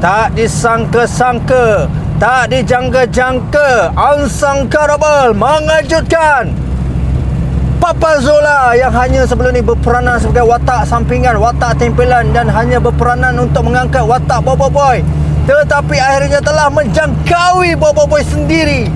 Tak disangka-sangka Tak dijangka-jangka Unsangkarable Mengejutkan Papa Zola yang hanya sebelum ni berperanan sebagai watak sampingan, watak tempelan dan hanya berperanan untuk mengangkat watak Bobo Boy. Tetapi akhirnya telah menjangkaui Bobo Boy sendiri.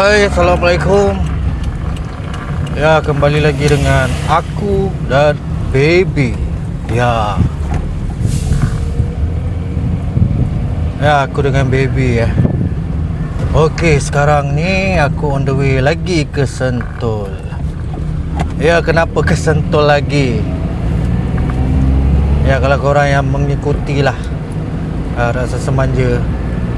Hai, Assalamualaikum. Ya, kembali lagi dengan aku dan baby. Ya. Ya, aku dengan baby ya. Okey, sekarang ni aku on the way lagi ke Sentul. Ya, kenapa ke Sentul lagi? Ya, kalau korang yang mengikuti lah uh, Rasa Semanja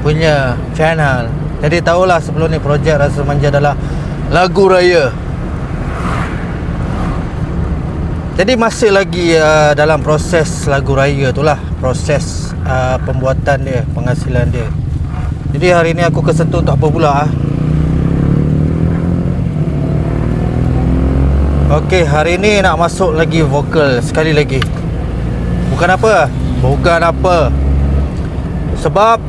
punya channel jadi tahulah sebelum ni projek Rasa Manja adalah lagu raya. Jadi masih lagi uh, dalam proses lagu raya tu lah Proses uh, pembuatan dia, penghasilan dia Jadi hari ni aku kesentuh untuk apa pula ah? Okey, hari ni nak masuk lagi vokal sekali lagi Bukan apa? Bukan apa Sebab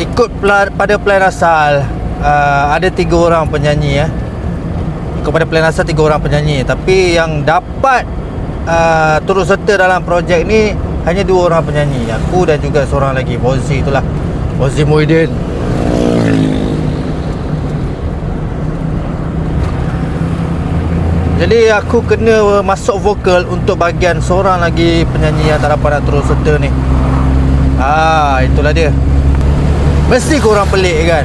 ikut plan, pada plan asal uh, ada tiga orang penyanyi ya. Kepada plan asal tiga orang penyanyi tapi yang dapat uh, turut serta dalam projek ni hanya dua orang penyanyi. Aku dan juga seorang lagi Bozi itulah. Bozi Muhyiddin. Jadi aku kena masuk vokal untuk bahagian seorang lagi penyanyi yang tak dapat nak turut serta ni. Ah, itulah dia. Mesti korang pelik kan?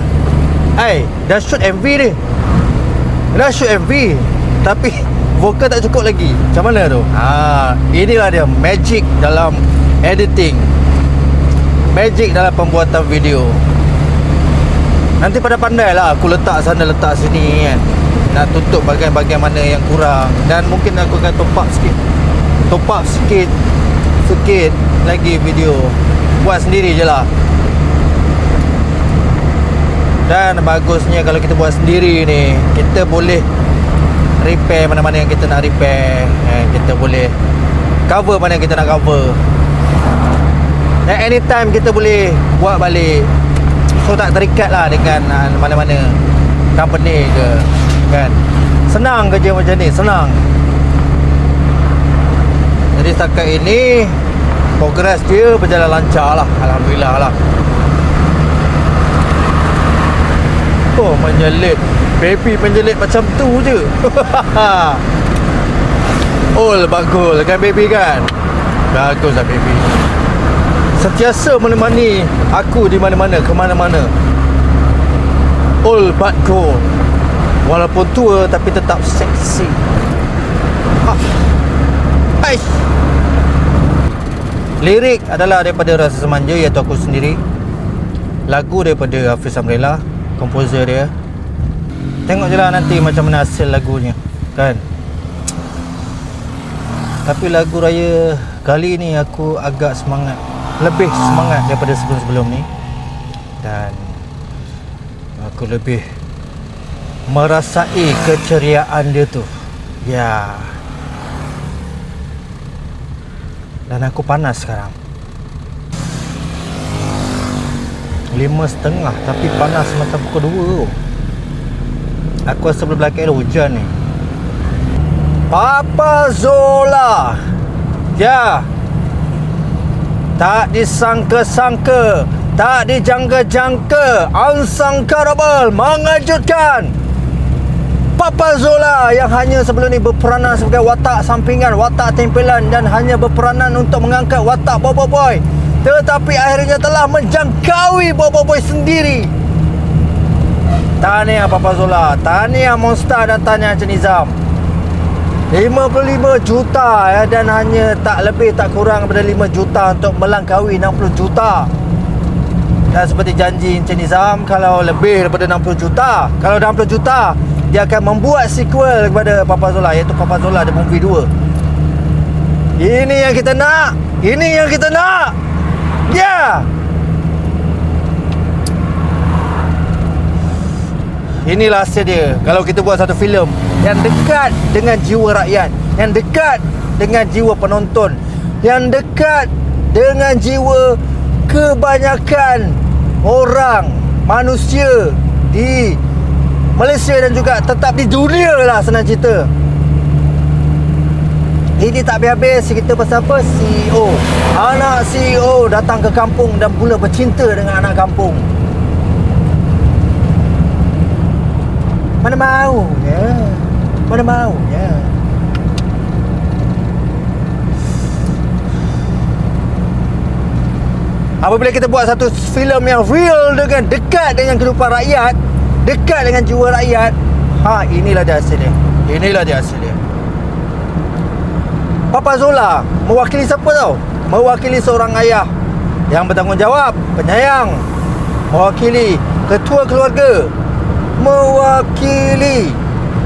Hai Dah shoot MV ni. Dah shoot MV Tapi Vokal tak cukup lagi. Macam mana tu? Ha, Inilah dia Magic dalam Editing. Magic dalam pembuatan video. Nanti pada pandai lah Aku letak sana letak sini kan. Nak tutup bahagian-bahagian mana yang kurang. Dan mungkin aku akan top up sikit. Top up sikit Sikit Lagi video. Buat sendiri je lah dan bagusnya kalau kita buat sendiri ni Kita boleh Repair mana-mana yang kita nak repair. Eh, Kita boleh Cover mana yang kita nak cover. Dan anytime kita boleh Buat balik. So tak terikat lah dengan uh, Mana-mana Company ke Kan? Senang kerja macam ni Senang. Jadi setakat ini Progress dia berjalan lancar lah. Alhamdulillah lah Oh menjelit Baby menjelit macam tu je. All bagus kan baby kan? Bagus lah baby. Sentiasa menemani Aku di mana-mana Ke mana-mana. All but gold Walaupun tua Tapi tetap seksi. Aish. Lirik adalah daripada Rasa Semanja Iaitu aku sendiri. Lagu daripada Hafiz Amrela komposer dia. Tengok je lah nanti macam mana hasil lagunya Kan? Tapi lagu raya kali ni aku agak semangat Lebih semangat daripada sebelum-sebelum ni. Dan Aku lebih Merasai keceriaan dia tu. Ya. Dan aku panas sekarang Lima setengah Tapi panas macam pukul dua tu. Aku rasa belakang hujan ni. Papa Zola. Ya. Tak disangka-sangka Tak dijangka-jangka Unsangkarable Mengejutkan. Papa Zola yang hanya sebelum ni berperanan sebagai watak sampingan, watak tempelan dan hanya berperanan untuk mengangkat watak Bobo Boy tetapi akhirnya telah menjangkaui Bobo Boy sendiri. Tahniah Papa Zola. Tahniah Monster dan tahniah Encik Nizam. 55 juta ya, Dan hanya tak lebih tak kurang daripada 5 juta Untuk melangkaui 60 juta. Dan seperti janji Encik Nizam Kalau lebih daripada 60 juta Kalau 60 juta Dia akan membuat sequel kepada Papa Zola Iaitu Papa Zola The Movie 2 Ini yang kita nak. Ini yang kita nak. Yeah. Inilah hasil dia Kalau kita buat satu filem Yang dekat dengan jiwa rakyat Yang dekat dengan jiwa penonton Yang dekat dengan jiwa kebanyakan orang Manusia di Malaysia dan juga tetap di dunia lah senang cerita ini tak habis-habis kita pasal apa? CEO Anak CEO datang ke kampung dan mula bercinta dengan anak kampung. Mana mau ya? Mana mau ya? Apabila kita buat satu filem yang real dengan dekat dengan kehidupan rakyat Dekat dengan jiwa rakyat Ha inilah dia hasilnya Inilah dia hasilnya Papa Zola mewakili siapa tau? Mewakili seorang ayah yang bertanggungjawab, penyayang, mewakili ketua keluarga, mewakili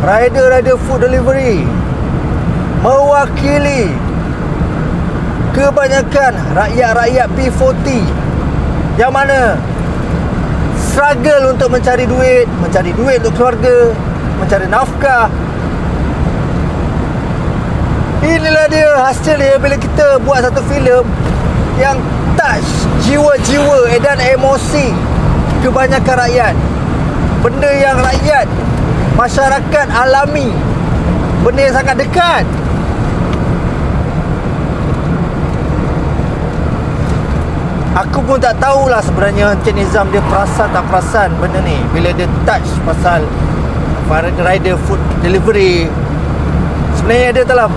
rider-rider food delivery, mewakili kebanyakan rakyat-rakyat P40 yang mana struggle untuk mencari duit, mencari duit untuk keluarga, mencari nafkah, Inilah dia hasil dia bila kita buat satu filem yang touch jiwa-jiwa dan emosi kebanyakan rakyat. Benda yang rakyat masyarakat alami. Benda yang sangat dekat. Aku pun tak tahulah sebenarnya Encik Nizam dia perasan tak perasan benda ni Bila dia touch pasal Rider food delivery Sebenarnya dia telah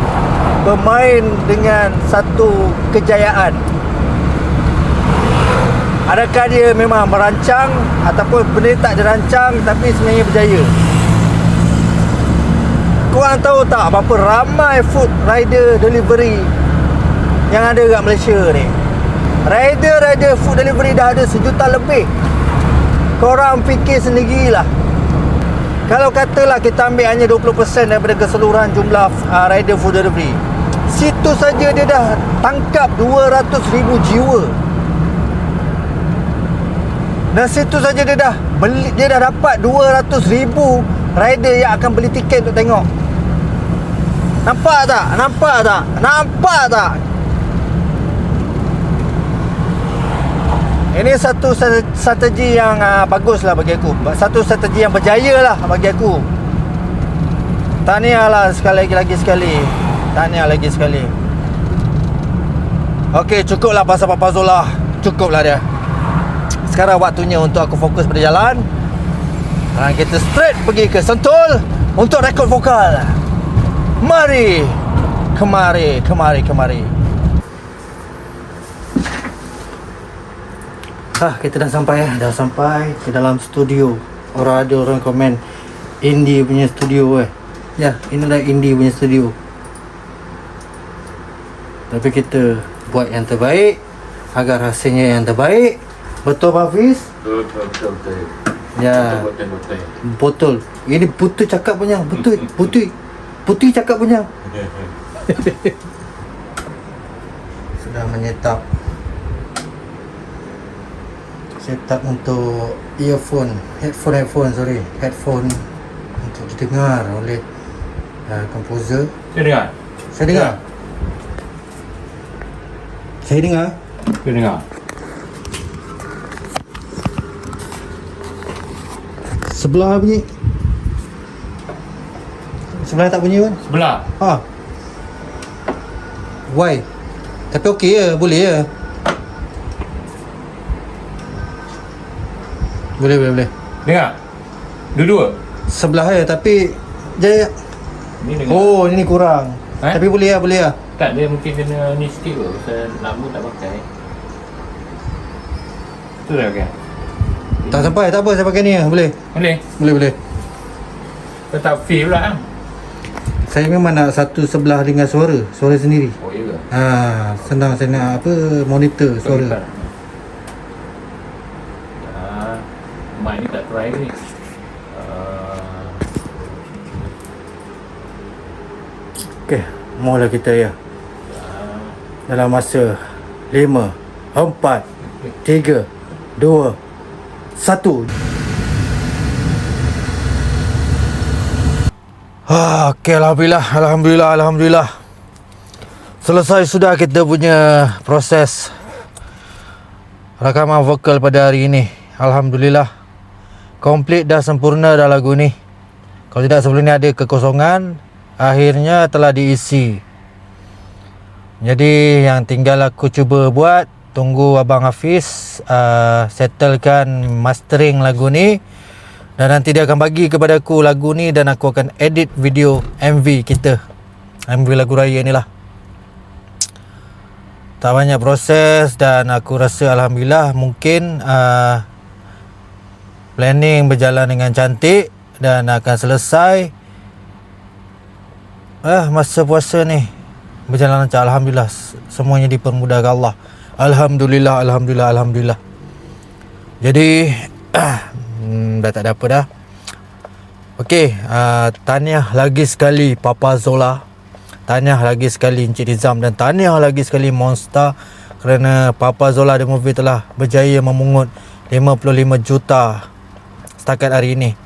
bermain dengan satu kejayaan. Adakah dia memang merancang Ataupun benda tak dirancang Tapi sebenarnya berjaya? Korang tahu tak Berapa ramai food rider delivery Yang ada kat Malaysia ni? Rider-rider food delivery dah ada sejuta lebih. Korang fikir sendirilah. Kalau katalah kita ambil hanya 20% daripada keseluruhan jumlah uh, rider food delivery Situ saja dia dah tangkap 200 ribu jiwa Dan situ saja dia dah beli, Dia dah dapat 200 ribu rider yang akan beli tiket untuk tengok Nampak tak? Nampak tak? Nampak tak? Ini satu strategi yang uh, bagus lah bagi aku Satu strategi yang berjaya lah bagi aku Tahniah lah sekali lagi, lagi sekali Tahniah lagi sekali. Okey cukuplah pasal Papa Zola. Cukuplah dia. Sekarang waktunya untuk aku fokus pada jalan Dan kita straight pergi ke Sentul Untuk rekod vokal. Mari. Kemari Kemari Kemari. Ah, kita dah sampai ya, dah sampai ke dalam studio. Orang ada orang komen Indie punya studio eh. Ya, inilah Indie punya studio. Tapi kita buat yang terbaik agar hasilnya yang terbaik. Betul Pak Hafiz? Betul, betul, betul. Ya. Betul, betul, betul. Betul. Ini putih cakap punya. Betul. Putih. Putih cakap punya. Sudah menyetap. Setup untuk earphone, headphone, headphone, sorry, headphone untuk didengar oleh uh, komposer. Saya dengar. Saya dengar. Saya dengar. Saya dengar. Sebelah bunyi. Sebelah tak bunyi pun. Sebelah. Ha. Why? Tapi okey ya, boleh ya. Boleh, boleh, boleh. Dengar. Dua-dua. Sebelah ya, tapi dia Ni dengar. Oh, ini kurang. Eh? Tapi boleh ya, boleh ya. Tak, dia mungkin kena ni sikit kot. Pasal lama tak pakai. Tu dah pakai. Tak sampai, tak apa saya pakai ni ya. Boleh. Boleh. Boleh, boleh. Kau tak feel pula kan? Saya memang nak satu sebelah dengan suara, suara sendiri. Oh, iya ke? Ha, senang saya nak apa monitor suara. Ah, mic ni tak try ni. Ah, Okey, maulah kita ya. Dalam masa 5 4 3 2 1 Ah, okay, Alhamdulillah, Alhamdulillah, Alhamdulillah. Selesai sudah kita punya proses Rakaman vokal pada hari ini. Alhamdulillah Komplit dah sempurna dah lagu ni. Kalau tidak sebelum ni ada kekosongan Akhirnya telah diisi Jadi yang tinggal aku cuba buat Tunggu Abang Hafiz uh, Settlekan mastering lagu ni dan nanti dia akan bagi kepada aku lagu ni dan aku akan edit video MV kita. MV lagu raya ni lah. Tak banyak proses dan aku rasa Alhamdulillah mungkin uh, planning berjalan dengan cantik dan akan selesai eh masa puasa ni berjalan lancar Alhamdulillah semuanya dipermudahkan Allah Alhamdulillah Alhamdulillah Alhamdulillah jadi hmm, dah tak ada apa dah Okey, uh, tahniah lagi sekali Papa Zola. Tahniah lagi sekali Encik Nizam dan tahniah lagi sekali Monster kerana Papa Zola The Movie telah berjaya memungut 55 juta setakat hari ini.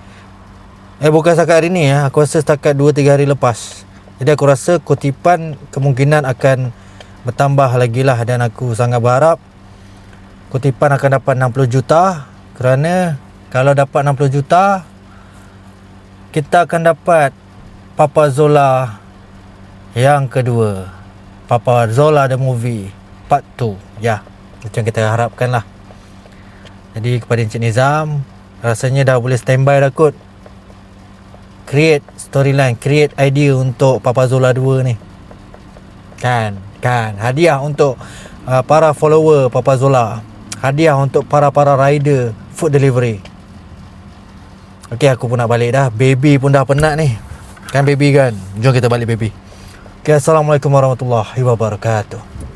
Eh bukan setakat hari ini ya, aku rasa setakat 2 3 hari lepas. Jadi aku rasa kutipan kemungkinan akan bertambah lagi lah dan aku sangat berharap kutipan akan dapat 60 juta. Kerana kalau dapat 60 juta kita akan dapat Papa Zola yang kedua. Papa Zola the movie part 2 ya itu yang kita harapkan lah. Jadi kepada Encik Nizam rasanya dah boleh standby dah kot create storyline create idea untuk Papa Zola 2 ni. Kan kan. Hadiah untuk uh, para follower Papa Zola. Hadiah untuk para-para rider food delivery. Okey aku pun nak balik dah. Baby pun dah penat ni. Kan baby kan? Jom kita balik baby. Okay Assalamualaikum warahmatullahi wabarakatuh